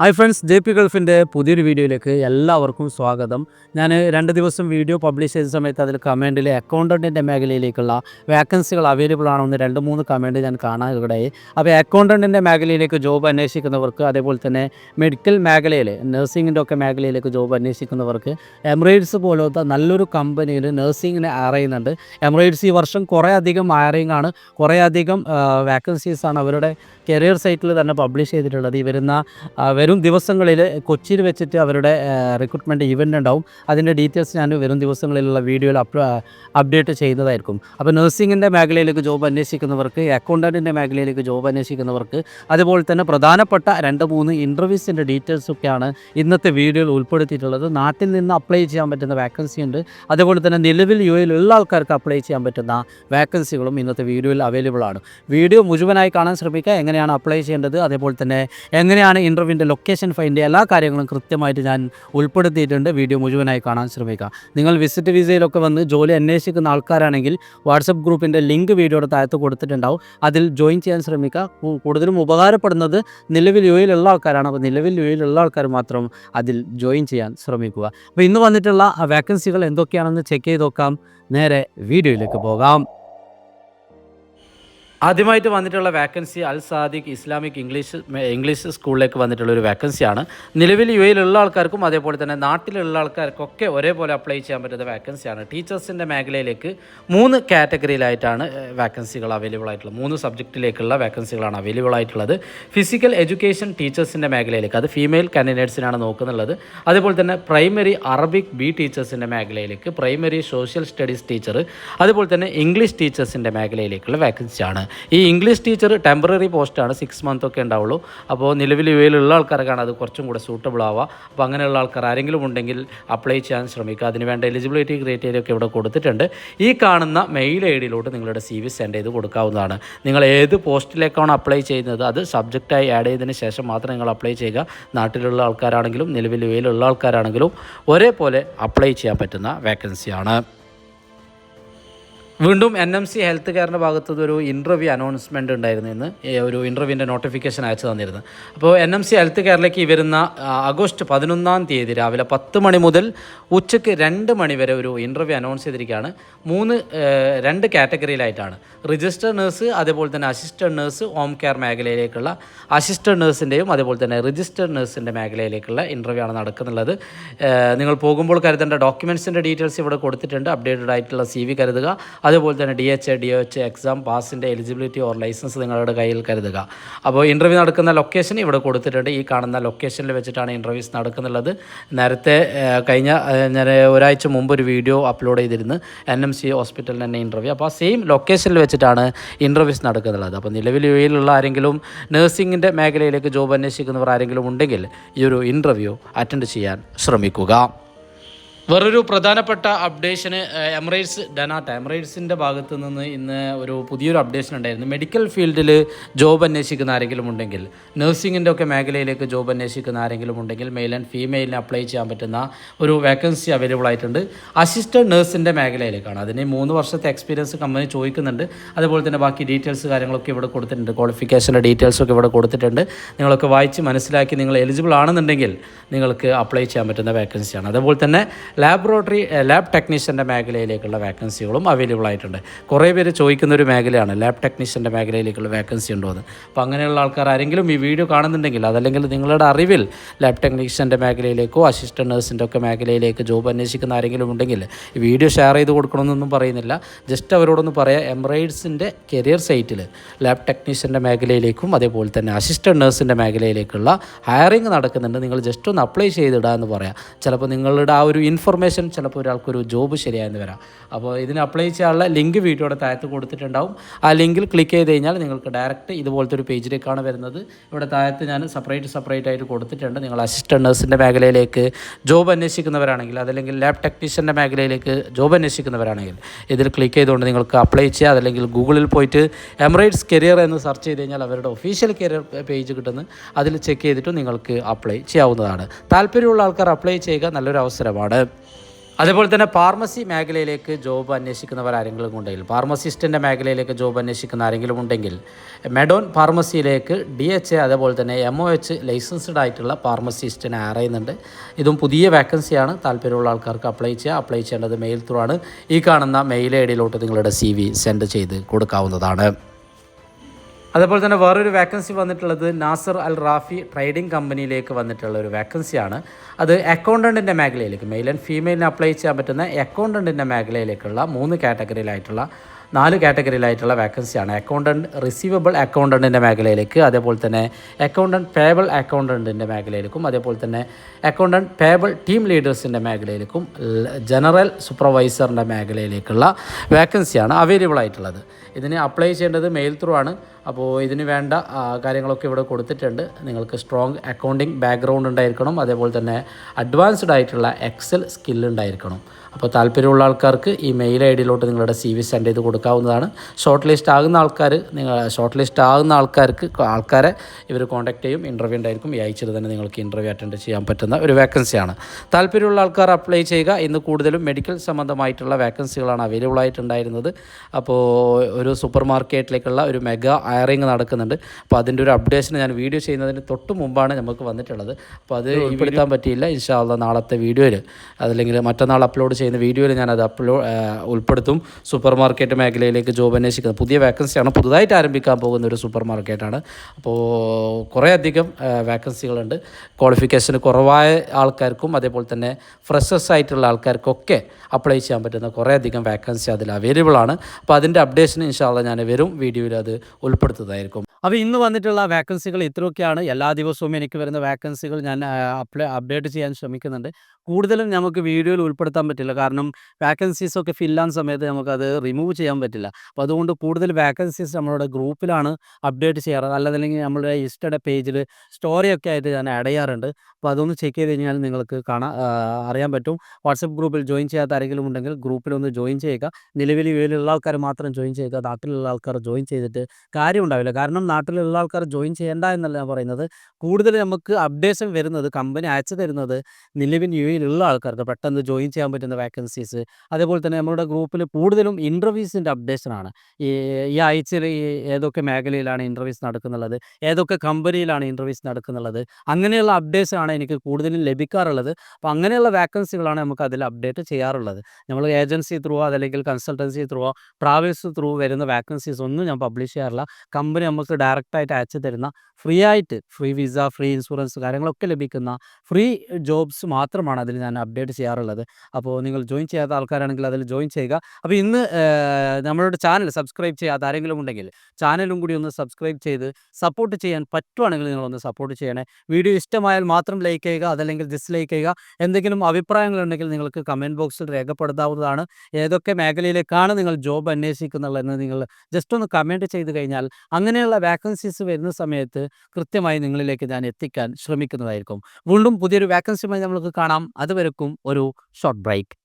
Hi friends J P ഗൾഫിന്റെ പുതിയൊരു വീഡിയോയിലേക്ക് എല്ലാവർക്കും സ്വാഗതം. ഞാൻ രണ്ട് ദിവസം വീഡിയോ പബ്ലിഷ് ചെയ്ത സമയത്ത് അതിൽ കമന്റിൽ അക്കൗണ്ടന്റിന്റെ മേഖലയിലേക്കുള്ള വേക്കൻസികൾ അവൈലബിൾ ആണെന്ന് രണ്ട് മൂന്ന് കമന്റ് ഞാൻ കാണാൻ ഇവിടെയായി അപ്പോൾ അക്കൗണ്ടന്റിന്റെ മേഖലയിലേക്ക് ജോബ് അന്വേഷിക്കുന്നവർക്ക് അതേപോലെ തന്നെ മെഡിക്കൽ മേഖലയിൽ നഴ്സിങ്ങിന്റെ ഒക്കെ മേഖലയിലേക്ക് ജോബ് അന്വേഷിക്കുന്നവർക്ക് എമിറേറ്റ്സ് പോലത്തെ നല്ലൊരു കമ്പനിയിൽ നഴ്സിംഗിനെ അറിയുന്നുണ്ട് എമിറേറ്റ്സ് ഈ വർഷം കുറേ അധികം ഹയറിംഗ് ആണ്. കുറേ അധികം വേക്കൻസീസാണ് അവരുടെ കരിയർ സൈറ്റിൽ തന്നെ പബ്ലിഷ് ചെയ്തിട്ടുള്ളത്. ഈ വരുന്ന വരും ദിവസങ്ങളിൽ കൊച്ചിയിൽ വെച്ചിട്ട് അവരുടെ റിക്രൂട്ട്മെന്റ് ഇവന്റ് ഉണ്ടാവും. അതിന്റെ ഡീറ്റെയിൽസ് ഞാൻ വരും ദിവസങ്ങളിലുള്ള വീഡിയോയിൽ അപ് അപ്ഡേറ്റ് ചെയ്യുന്നതായിരിക്കും. അപ്പോൾ നഴ്സിംഗിന്റെ മേഖലയിലേക്ക് ജോബ് അന്വേഷിക്കുന്നവർക്ക് അക്കൗണ്ടന്റിന്റെ മേഖലയിലേക്ക് ജോബ് അന്വേഷിക്കുന്നവർക്ക് അതുപോലെ തന്നെ പ്രധാനപ്പെട്ട രണ്ട് മൂന്ന് ഇന്റർവ്യൂസിന്റെ ഡീറ്റെയിൽസൊക്കെയാണ് ഇന്നത്തെ വീഡിയോയിൽ ഉൾപ്പെടുത്തിയിട്ടുള്ളത്. നാട്ടിൽ നിന്ന് അപ്ലൈ ചെയ്യാൻ പറ്റുന്ന വാക്കൻസി ഉണ്ട്. അതുപോലെ തന്നെ നിലവിൽ യു എയിലുള്ള ആൾക്കാർക്ക് അപ്ലൈ ചെയ്യാൻ പറ്റുന്ന വാക്കൻസികളും ഇന്നത്തെ വീഡിയോയിൽ അവൈലബിൾ ആണ്. വീഡിയോ മുഴുവനായി കാണാൻ ശ്രമിക്കുക. എങ്ങനെയാണ് അപ്ലൈ ചെയ്യേണ്ടത്? അതേപോലെ തന്നെ എങ്ങനെയാണ് ഇന്റർവ്യൂവിന്റെ ലൊക്കേഷൻ ഫൈൻഡ് എല്ലാ കാര്യങ്ങളും കൃത്യമായിട്ട് ഞാൻ ഉൾപ്പെടുത്തിയിട്ടുണ്ട്. വീഡിയോ മുഴുവനായി കാണാൻ ശ്രമിക്കുക. നിങ്ങൾ വിസിറ്റ് വിസയിലൊക്കെ വന്ന് ജോലി അന്വേഷിക്കുന്ന ആൾക്കാരാണെങ്കിൽ വാട്സപ്പ് ഗ്രൂപ്പിന്റെ ലിങ്ക് വീഡിയോയുടെ താഴത്ത് കൊടുത്തിട്ടുണ്ടാവും. അതിൽ ജോയിൻ ചെയ്യാൻ ശ്രമിക്കുക. കൂടുതലും ഉപകാരപ്പെടുന്നത് നിലവിൽ യു എയിലുള്ള ആൾക്കാരാണ്. അപ്പോൾ നിലവിൽ യു എയിലുള്ള ആൾക്കാർ മാത്രം അതിൽ ജോയിൻ ചെയ്യാൻ ശ്രമിക്കുക. അപ്പോൾ ഇന്ന് വന്നിട്ടുള്ള വേക്കൻസികൾ എന്തൊക്കെയാണെന്ന് ചെക്ക് ചെയ്ത് നോക്കാം. നേരെ വീഡിയോയിലേക്ക് പോകാം. ആദ്യമായിട്ട് വന്നിട്ടുള്ള vacancy Al Sadiq Islamic English English സ്കൂളിലേക്ക് വന്നിട്ടുള്ള ഒരു വാക്കൻസിയാണ് നിലവിൽ യു എയിലുള്ള ആൾക്കാർക്കും അതേപോലെ തന്നെ നാട്ടിലുള്ള ആൾക്കാർക്കൊക്കെ ഒരേപോലെ അപ്ലൈ ചെയ്യാൻ പറ്റുന്ന വാക്കൻസിയാണ് ടീച്ചേഴ്സിന്റെ മേഖലയിലേക്ക് മൂന്ന് കാറ്റഗറിയിലായിട്ടാണ് വാക്കൻസികൾ അവൈലബിൾ ആയിട്ടുള്ളത്. മൂന്ന് സബ്ജക്റ്റിലേക്കുള്ള വാക്കൻസികളാണ് അവൈലബിൾ ആയിട്ടുള്ളത്. ഫിസിക്കൽ എഡ്യൂക്കേഷൻ ടീച്ചേഴ്സിന്റെ മേഖലയിലേക്ക് അത് ഫീമെയിൽ കാൻഡിഡേറ്റ്സിനാണ് നോക്കുന്നുള്ളത്. അതേപോലെ തന്നെ പ്രൈമറി അറബിക് ബി ടീച്ചേഴ്സിന്റെ മേഖലയിലേക്ക് പ്രൈമറി സോഷ്യൽ സ്റ്റഡീസ് ടീച്ചർ അതുപോലെ തന്നെ ഇംഗ്ലീഷ് ടീച്ചേഴ്സിന്റെ മേഖലയിലേക്കുള്ള വാക്കൻസിയാണ് ഈ ഇംഗ്ലീഷ് ടീച്ചർ ടെമ്പററി പോസ്റ്റാണ് സിക്സ് മന്ത് ഒക്കെ ഉണ്ടാവുള്ളൂ. അപ്പോൾ നിലവിൽ ഇവയിലുള്ള ആൾക്കാർക്കാണ് അത് കുറച്ചും കൂടെ സൂട്ടബിൾ ആവുക അപ്പോൾ അങ്ങനെയുള്ള ആൾക്കാർ ആരെങ്കിലും ഉണ്ടെങ്കിൽ അപ്ലൈ ചെയ്യാൻ ശ്രമിക്കുക. അതിന് വേണ്ട എലിജിബിലിറ്റി ക്രൈറ്റീരിയ ഒക്കെ ഇവിടെ കൊടുത്തിട്ടുണ്ട്. ഈ കാണുന്ന മെയിൽ ഐ ഡിയിലോട്ട് നിങ്ങളുടെ സി വി സെൻഡ് ചെയ്ത് കൊടുക്കാവുന്നതാണ്. നിങ്ങൾ ഏത് പോസ്റ്റിലേക്കാണ് അപ്ലൈ ചെയ്യുന്നത് അത് സബ്ജക്റ്റായി ആഡ് ചെയ്തതിന് ശേഷം മാത്രം നിങ്ങൾ അപ്ലൈ ചെയ്യുക. നാട്ടിലുള്ള ആൾക്കാരാണെങ്കിലും നിലവിൽ ഇവയിലുള്ള ആൾക്കാരാണെങ്കിലും ഒരേപോലെ അപ്ലൈ ചെയ്യാൻ പറ്റുന്ന വേക്കൻസിയാണ് വീണ്ടും എൻ എം സി ഹെൽത്ത് കെയറിന്റെ ഭാഗത്ത് ഒരു ഇന്റർവ്യൂ അനൗൺസ്മെന്റ് ഉണ്ടായിരുന്നു ഇന്ന്. ഒരു ഇന്റർവ്യൂവിന്റെ നോട്ടിഫിക്കേഷൻ അയച്ചു തന്നിരുന്നു. അപ്പോൾ എൻ എം സി ഹെൽത്ത് കെയറിലേക്ക് വരുന്ന ആഗസ്റ്റ് പതിനൊന്നാം തീയതി രാവിലെ പത്ത് മണി മുതൽ ഉച്ചയ്ക്ക് രണ്ട് മണി വരെ ഒരു ഇന്റർവ്യൂ അനൗൺസ് ചെയ്തിരിക്കുകയാണ്. മൂന്ന് രണ്ട് കാറ്റഗറിയിലായിട്ടാണ് രജിസ്റ്റർഡ് നേഴ്സ് അതേപോലെ തന്നെ അസിസ്റ്റന്റ് നേഴ്സ് ഹോം കെയർ മേഖലയിലേക്കുള്ള അസിസ്റ്റന്റ് നേഴ്സിന്റെയും അതേപോലെ തന്നെ രജിസ്റ്റർഡ് നേഴ്സിന്റെ മേഖലയിലേക്കുള്ള ഇന്റർവ്യൂ ആണ് നടക്കുന്നുള്ളത്. നിങ്ങൾ പോകുമ്പോൾ കരുതേണ്ട ഡോക്യുമെൻസിന്റെ ഡീറ്റെയിൽസ് ഇവിടെ കൊടുത്തിട്ടുണ്ട്. അപ്ഡേറ്റഡ് ആയിട്ടുള്ള സി വി കരുതുക. അതുപോലെ തന്നെ D H D H exam പാസിന്റെ eligibility or licence നിങ്ങളുടെ കയ്യിൽ കരുതുക. അപ്പോൾ ഇന്റർവ്യൂ നടക്കുന്ന ലൊക്കേഷൻ ഇവിടെ കൊടുത്തിട്ടുണ്ട്. ഈ കാണുന്ന ലൊക്കേഷനിൽ വെച്ചിട്ടാണ് ഇന്റർവ്യൂസ് നടക്കുന്നുള്ളത്. നേരത്തെ കഴിഞ്ഞ ഞാൻ ഒരാഴ്ച മുമ്പ് ഒരു വീഡിയോ അപ്ലോഡ് ചെയ്തിരുന്നു. എൻ എം സി ഹോസ്പിറ്റലിൽ തന്നെ ഇന്റർവ്യൂ അപ്പോൾ ആ സെയിം ലൊക്കേഷനിൽ വെച്ചിട്ടാണ് ഇന്റർവ്യൂസ് നടക്കുന്നുള്ളത്. അപ്പോൾ നിലവിൽ യു ആരെങ്കിലും നഴ്സിംഗിന്റെ മേഖലയിലേക്ക് ജോബ് അന്വേഷിക്കുന്നവർ ആരെങ്കിലും ഉണ്ടെങ്കിൽ ഈ ഒരു ഇന്റർവ്യൂ അറ്റൻഡ് ചെയ്യാൻ ശ്രമിക്കുക. വേറൊരു പ്രധാനപ്പെട്ട അപ്ഡേഷന് എമറേറ്റ്സ് ഡനാട്ട എമറേറ്റ്സിന്റെ ഭാഗത്ത് നിന്ന് ഇന്ന് ഒരു പുതിയൊരു അപ്ഡേഷൻ ഉണ്ടായിരുന്നു. മെഡിക്കൽ ഫീൽഡിൽ ജോബ് അന്വേഷിക്കുന്ന ആരെങ്കിലും ഉണ്ടെങ്കിൽ നഴ്സിംഗിന്റെ ഒക്കെ മേഖലയിലേക്ക് ജോബ് അന്വേഷിക്കുന്ന ആരെങ്കിലും ഉണ്ടെങ്കിൽ മെയിൽ ആൻഡ് ഫീമെയിലിന് അപ്ലൈ ചെയ്യാൻ പറ്റുന്ന ഒരു വേക്കൻസി അവൈലബിൾ ആയിട്ടുണ്ട്. അസിസ്റ്റന്റ് നഴ്സിന്റെ മേഖലയിലേക്കാണ്. അതിന് മൂന്ന് വർഷത്തെ എക്സ്പീരിയൻസ് കമ്പനി ചോദിക്കുന്നുണ്ട്. അതുപോലെ തന്നെ ബാക്കി ഡീറ്റെയിൽസ് കാര്യങ്ങളൊക്കെ ഇവിടെ കൊടുത്തിട്ടുണ്ട്. ക്വാളിഫിക്കേഷന്റെ ഡീറ്റെയിൽസൊക്കെ ഇവിടെ കൊടുത്തിട്ടുണ്ട്. നിങ്ങളൊക്കെ വായിച്ച് മനസ്സിലാക്കി നിങ്ങൾ എലിജിബിൾ ആണെന്നുണ്ടെങ്കിൽ നിങ്ങൾക്ക് അപ്ലൈ ചെയ്യാൻ പറ്റുന്ന വേക്കൻസിയാണ് അതുപോലെ തന്നെ ലാബറട്ടറി ലാബ് ടെക്നീഷ്യന്റെ മേഖലയിലേക്കുള്ള വേക്കൻസികളും അവൈലബിൾ ആയിട്ടുണ്ട്. കുറേ പേര് ചോദിക്കുന്ന ഒരു മേഖലയാണ് ലാബ് ടെക്നീഷ്യന്റെ മേഖലയിലേക്കുള്ള വേക്കൻസി ഉണ്ടോ എന്ന്. അപ്പോൾ അങ്ങനെയുള്ള ആൾക്കാർ ആരെങ്കിലും ഈ വീഡിയോ കാണുന്നുണ്ടെങ്കിൽ അതല്ലെങ്കിൽ നിങ്ങളുടെ അറിവിൽ ലാബ് ടെക്നീഷ്യന്റെ മേഖലയിലേക്കോ അസിസ്റ്റന്റ് നഴ്സിന്റെ ഒക്കെ മേഖലയിലേക്ക് ജോബ് അന്വേഷിക്കുന്ന ആരെങ്കിലും ഉണ്ടെങ്കിൽ ഈ വീഡിയോ ഷെയർ ചെയ്ത് കൊടുക്കണമെന്നൊന്നും പറയുന്നില്ല. ജസ്റ്റ് അവരോടൊന്ന് പറയാം എംബ്രൈഡ്സിന്റെ കരിയർ സൈറ്റിൽ ലാബ് ടെക്നീഷ്യന്റെ മേഖലയിലേക്കും അതേപോലെ തന്നെ അസിസ്റ്റന്റ് നഴ്സിന്റെ മേഖലയിലേക്കുള്ള ഹയറിംഗ് നടക്കുന്നുണ്ട്. നിങ്ങൾ ജസ്റ്റ് ഒന്ന് അപ്ലൈ ചെയ്തിടുക എന്ന് പറയാം. ചിലപ്പോൾ നിങ്ങളുടെ ആ ഒരു ഇൻഫർമേഷൻ ചിലപ്പോൾ ഒരാൾക്കൊരു ജോബ് ശരിയായെന്ന് വരാം. അപ്പോൾ ഇതിന് അപ്ലൈ ചെയ്യാനുള്ള ലിങ്ക് വീഡിയോയുടെ താഴത്ത് കൊടുത്തിട്ടുണ്ടാവും. ആ ലിങ്കിൽ ക്ലിക്ക് ചെയ്ത് കഴിഞ്ഞാൽ നിങ്ങൾക്ക് ഡയറക്റ്റ് ഇതുപോലത്തെ ഒരു പേജിലേക്കാണ് വരുന്നത്. ഇവിടെ താഴത്ത് ഞാൻ സെപ്പറേറ്റ് സെപ്പറേറ്റ് ആയിട്ട് കൊടുത്തിട്ടുണ്ട്. നിങ്ങൾ അസിസ്റ്റന്റ് നഴ്സിന്റെ മേഖലയിലേക്ക് ജോബ് അന്വേഷിക്കുന്നവരാണെങ്കിൽ അതല്ലെങ്കിൽ ലാബ് ടെക്നീഷ്യന്റെ മേഖലയിലേക്ക് ജോബ് അന്വേഷിക്കുന്നവരാണെങ്കിൽ ഇതിൽ ക്ലിക്ക് ചെയ്തുകൊണ്ട് നിങ്ങൾക്ക് അപ്ലൈ ചെയ്യുക അതല്ലെങ്കിൽ ഗൂഗിളിൽ പോയിട്ട് എമറേറ്റ്സ് കരിയർ എന്ന് സെർച്ച് ചെയ്ത് കഴിഞ്ഞാൽ അവരുടെ ഒഫീഷ്യൽ കരിയർ പേജ് കിട്ടുന്നു. അതിൽ ചെക്ക് ചെയ്തിട്ട് നിങ്ങൾക്ക് അപ്ലൈ ചെയ്യാവുന്നതാണ്. താല്പര്യമുള്ള ആൾക്കാർ അപ്ലൈ ചെയ്യുക നല്ലൊരു അവസരമാണ്. അതേപോലെ തന്നെ ഫാർമസി മേഖലയിലേക്ക് ജോബ് അന്വേഷിക്കുന്നവർ ആരെങ്കിലും ഉണ്ടെങ്കിൽ ഫാർമസിസ്റ്റിന്റെ മേഖലയിലേക്ക് ജോബ് അന്വേഷിക്കുന്ന ആരെങ്കിലും ഉണ്ടെങ്കിൽ മെഡോൺ ഫാർമസിയിലേക്ക് ഡി എച്ച് എ അതേപോലെ തന്നെ എം ഒ എച്ച് ലൈസൻസ്ഡ് ആയിട്ടുള്ള ഫാർമസിസ്റ്റിനെ അറിയുന്നുണ്ട് ഇതും പുതിയ വേക്കൻസിയാണ്. താല്പര്യമുള്ള ആൾക്കാർക്ക് അപ്ലൈ ചെയ്യുക. അപ്ലൈ ചെയ്യേണ്ടത് മെയിൽ ത്രൂ ആണ്. ഈ കാണുന്ന മെയിൽ ഐ ഡിയിലോട്ട് നിങ്ങളുടെ സി വി സെൻഡ് ചെയ്ത് കൊടുക്കാവുന്നതാണ്. അതേപോലെ തന്നെ വേറൊരു വേക്കൻസി വന്നിട്ടുള്ളത് നാസർ അൽ റാഫി ട്രേഡിംഗ് കമ്പനിയിലേക്ക് വന്നിട്ടുള്ള ഒരു വേക്കൻസിയാണ് അത് അക്കൗണ്ടന്റിന്റെ മേഖലയിലേക്ക് മെയിൽ ആൻഡ് ഫീമെയിലിന് അപ്ലൈ ചെയ്യാൻ പറ്റുന്ന അക്കൗണ്ടന്റിന്റെ മേഖലയിലേക്കുള്ള മൂന്ന് കാറ്റഗറിയിലായിട്ടുള്ള നാല് കാറ്റഗറിയിലായിട്ടുള്ള വേക്കൻസിയാണ്. അക്കൗണ്ടന്റ് റിസീവബിൾ അക്കൗണ്ടന്റിന്റെ മേഖലയിലേക്ക് അതേപോലെ തന്നെ അക്കൗണ്ടന്റ് പേബിൾ അക്കൗണ്ടന്റിന്റെ മേഖലയിലേക്കും അതേപോലെ തന്നെ അക്കൗണ്ടന്റ് പേബിൾ ടീം ലീഡേഴ്സിന്റെ മേഖലയിലേക്കും ജനറൽ സൂപ്പർവൈസറിന്റെ മേഖലയിലേക്കുള്ള വേക്കൻസിയാണ് അവൈലബിൾ ആയിട്ടുള്ളത്. ഇതിന് അപ്ലൈ ചെയ്യേണ്ടത് മെയിൽ ത്രൂ ആണ്. അപ്പോൾ ഇതിന് വേണ്ട കാര്യങ്ങളൊക്കെ ഇവിടെ കൊടുത്തിട്ടുണ്ട്. നിങ്ങൾക്ക് സ്ട്രോങ് അക്കൗണ്ടിങ് ബാക്ക്ഗ്രൗണ്ട് ഉണ്ടായിരിക്കണം. അതേപോലെ തന്നെ അഡ്വാൻസ്ഡ് ആയിട്ടുള്ള എക്സൽ സ്കിൽ ഉണ്ടായിരിക്കണം. അപ്പോൾ താല്പര്യമുള്ള ആൾക്കാർക്ക് ഈ മെയിൽ ഐ ഡിയിലോട്ട് നിങ്ങളുടെ സി വി സെൻഡ് ചെയ്ത് കൊടുക്കാവുന്നതാണ്. ഷോർട്ട് ലിസ്റ്റ് ആകുന്ന ആൾക്കാർ നിങ്ങൾ ഷോർട്ട് ലിസ്റ്റ് ആകുന്ന ആൾക്കാർക്ക് ആൾക്കാരെ ഇവർ കോൺടാക്ട് ചെയ്യും ഇന്റർവ്യൂ ഉണ്ടായിരിക്കും. ഈ ആഴ്ചയിൽ തന്നെ നിങ്ങൾക്ക് ഇന്റർവ്യൂ അറ്റൻഡ് ചെയ്യാൻ പറ്റുന്ന ഒരു വേക്കൻസിയാണ് താല്പര്യമുള്ള ആൾക്കാർ അപ്ലൈ ചെയ്യുക. ഇന്ന് കൂടുതലും മെഡിക്കൽ സംബന്ധമായിട്ടുള്ള വേക്കൻസികളാണ് അവൈലബിൾ ആയിട്ടുണ്ടായിരുന്നത്. അപ്പോൾ ഒരു സൂപ്പർ മാർക്കറ്റിലേക്കുള്ള ഒരു മെഗാ അയറിങ് നടക്കുന്നുണ്ട്. അപ്പോൾ അതിന്റെ ഒരു അപ്ഡേഷൻ ഞാൻ വീഡിയോ ചെയ്യുന്നതിന് തൊട്ട് മുമ്പാണ് നമുക്ക് വന്നിട്ടുള്ളത്. അപ്പോൾ അത് ഉൾപ്പെടുത്താൻ പറ്റിയില്ല. ഇൻഷാല്ല നാളത്തെ വീഡിയോയിൽ അതല്ലെങ്കിൽ മറ്റന്നാൾ അപ്ലോഡ് ചെയ്യുന്ന വീഡിയോയിൽ ഞാൻ അത് അപ്ലോഡ് ഉൾപ്പെടുത്തും. സൂപ്പർ മാർക്കറ്റ് മേഖലയിലേക്ക് ജോബ് അന്വേഷിക്കുന്നത്. പുതിയ വേക്കൻസിയാണ് പുതുതായിട്ട് ആരംഭിക്കാൻ പോകുന്ന ഒരു സൂപ്പർ മാർക്കറ്റാണ് അപ്പോൾ കുറേയധികം വേക്കൻസികളുണ്ട് ക്വാളിഫിക്കേഷന് കുറവായ ആൾക്കാർക്കും അതേപോലെ തന്നെ ഫ്രഷേഴ്സ് ആയിട്ടുള്ള ആൾക്കാർക്കൊക്കെ അപ്ലൈ ചെയ്യാൻ പറ്റുന്ന കുറേയധികം വേക്കൻസി അതിൽ അവൈലബിൾ ആണ്. അപ്പോൾ അതിന്റെ അപ്ഡേഷൻ ഇൻഷാല്ല ഞാൻ വരും. വീഡിയോയിൽ അത് ഉൾപ്പെടുത്തുന്നതായിരിക്കും. അപ്പോൾ ഇന്ന് വന്നിട്ടുള്ള വേക്കൻസികൾ ഇത്രയൊക്കെയാണ്. എല്ലാ ദിവസവും എനിക്ക് വരുന്ന വേക്കൻസികൾ ഞാൻ അപ്ലൈ അപ്ഡേറ്റ് ചെയ്യാൻ ശ്രമിക്കുന്നുണ്ട്. കൂടുതലും നമുക്ക് വീഡിയോയിൽ ഉൾപ്പെടുത്താൻ പറ്റില്ല. കാരണം വാക്കൻസീസ് ഒക്കെ ഫില്ലാൻ സമയത്ത് നമുക്കത് റിമൂവ് ചെയ്യാൻ പറ്റില്ല. അപ്പോൾ അതുകൊണ്ട് കൂടുതൽ വാക്കൻസീസ് നമ്മളുടെ ഗ്രൂപ്പിലാണ് അപ്ഡേറ്റ് ചെയ്യാറ്. അല്ലാതല്ലെങ്കിൽ നമ്മുടെ ഇൻസ്റ്റയുടെ പേജിൽ സ്റ്റോറിയൊക്കെ ആയിട്ട് ഞാൻ ആഡ് ചെയ്യാറുണ്ട്. അപ്പോൾ അതൊന്ന് ചെക്ക് ചെയ്ത് കഴിഞ്ഞാൽ നിങ്ങൾക്ക് കാണാൻ അറിയാൻ പറ്റും. വാട്സപ്പ് ഗ്രൂപ്പിൽ ജോയിൻ ചെയ്യാത്ത ആരെങ്കിലും ഉണ്ടെങ്കിൽ ഗ്രൂപ്പിലൊന്ന് ജോയിൻ ചെയ്യുക. നിലവിൽ ഇവയിലുള്ള ആൾക്കാർ മാത്രം ജോയിൻ ചെയ്യുക. നാട്ടിലുള്ള ആൾക്കാർ ജോയിൻ ചെയ്തിട്ട് കാര്യമുണ്ടാവില്ല. കാരണം നാട്ടിലുള്ള ആൾക്കാർ ജോയിൻ ചെയ്യേണ്ട എന്നല്ല ഞാൻ പറയുന്നത്. കൂടുതൽ നമുക്ക് അപ്ഡേഷൻ വരുന്നത് കമ്പനി അയച്ചു തരുന്നത് നിലവിൽ യു എയിലുള്ള ആൾക്കാർക്ക് പെട്ടെന്ന് ജോയിൻ ചെയ്യാൻ പറ്റുന്ന വേക്കൻസീസ്. അതേപോലെ തന്നെ നമ്മുടെ ഗ്രൂപ്പിൽ കൂടുതലും ഇന്റർവ്യൂസിന്റെ അപ്ഡേഷനാണ്. ഈ ഈ ആഴ്ചയിൽ ഈ ഏതൊക്കെ മേഖലയിലാണ് ഇന്റർവ്യൂസ് നടക്കുന്നുള്ളത് ഏതൊക്കെ കമ്പനിയിലാണ് ഇന്റർവ്യൂസ് നടക്കുന്നുള്ളത് അങ്ങനെയുള്ള അപ്ഡേഷൻ ആണ് എനിക്ക് കൂടുതലും ലഭിക്കാറുള്ളത്. അപ്പോൾ അങ്ങനെയുള്ള വേക്കൻസികളാണ് നമുക്ക് അതിൽ അപ്ഡേറ്റ് ചെയ്യാറുള്ളത്. നമ്മൾ ഏജൻസി ത്രൂ അതല്ലെങ്കിൽ കൺസൾട്ടൻസി ത്രൂ ട്രാവൽസ് ത്രൂ വരുന്ന വേക്കൻസീസ് ഒന്നും ഞാൻ പബ്ലിഷ് ചെയ്യാറില്ല. കമ്പനി നമുക്ക് ഡയറക്റ്റായിട്ട് അയച്ചു തരുന്ന ഫ്രീ ആയിട്ട് ഫ്രീ വിസ ഫ്രീ ഇൻഷുറൻസ് കാര്യങ്ങളൊക്കെ ലഭിക്കുന്ന ഫ്രീ ജോബ്സ് മാത്രമാണ് അതിൽ ഞാൻ അപ്ഡേറ്റ് ചെയ്യാറുള്ളത്. അപ്പോൾ നിങ്ങൾ ജോയിൻ ചെയ്യാത്ത ആൾക്കാരാണെങ്കിൽ അതിൽ ജോയിൻ ചെയ്യുക. അപ്പോൾ ഇന്ന് നമ്മളുടെ ചാനൽ സബ്സ്ക്രൈബ് ചെയ്യാത്ത ആരെങ്കിലും ഉണ്ടെങ്കിൽ ചാനലും കൂടി ഒന്ന് സബ്സ്ക്രൈബ് ചെയ്ത് സപ്പോർട്ട് ചെയ്യാൻ പറ്റുവാണെങ്കിൽ നിങ്ങളൊന്ന് സപ്പോർട്ട് ചെയ്യണേ. വീഡിയോ ഇഷ്ടമായാൽ മാത്രം ലൈക്ക് ചെയ്യുക അതല്ലെങ്കിൽ ഡിസ്ലൈക്ക് ചെയ്യുക. എന്തെങ്കിലും അഭിപ്രായങ്ങളുണ്ടെങ്കിൽ നിങ്ങൾക്ക് കമന്റ് ബോക്സിൽ രേഖപ്പെടുത്താവുന്നതാണ്. ഏതൊക്കെ മേഖലയിലേക്കാണ് നിങ്ങൾ ജോബ് അന്വേഷിക്കുന്നുള്ളതെന്ന് നിങ്ങൾ ജസ്റ്റ് ഒന്ന് കമന്റ് ചെയ്ത് കഴിഞ്ഞാൽ അങ്ങനെയുള്ള വാക്കൻസീസ് വരുന്ന സമയത്ത് കൃത്യമായി നിങ്ങളിലേക്ക് ഞാൻ എത്തിക്കാൻ ശ്രമിക്കുന്നതായിരിക്കും. വീണ്ടും പുതിയൊരു വാക്കൻസിയുമായി നമ്മൾക്ക് കാണാം. അതുവരെക്കും ഒരു ഷോർട്ട് ബ്രേക്ക്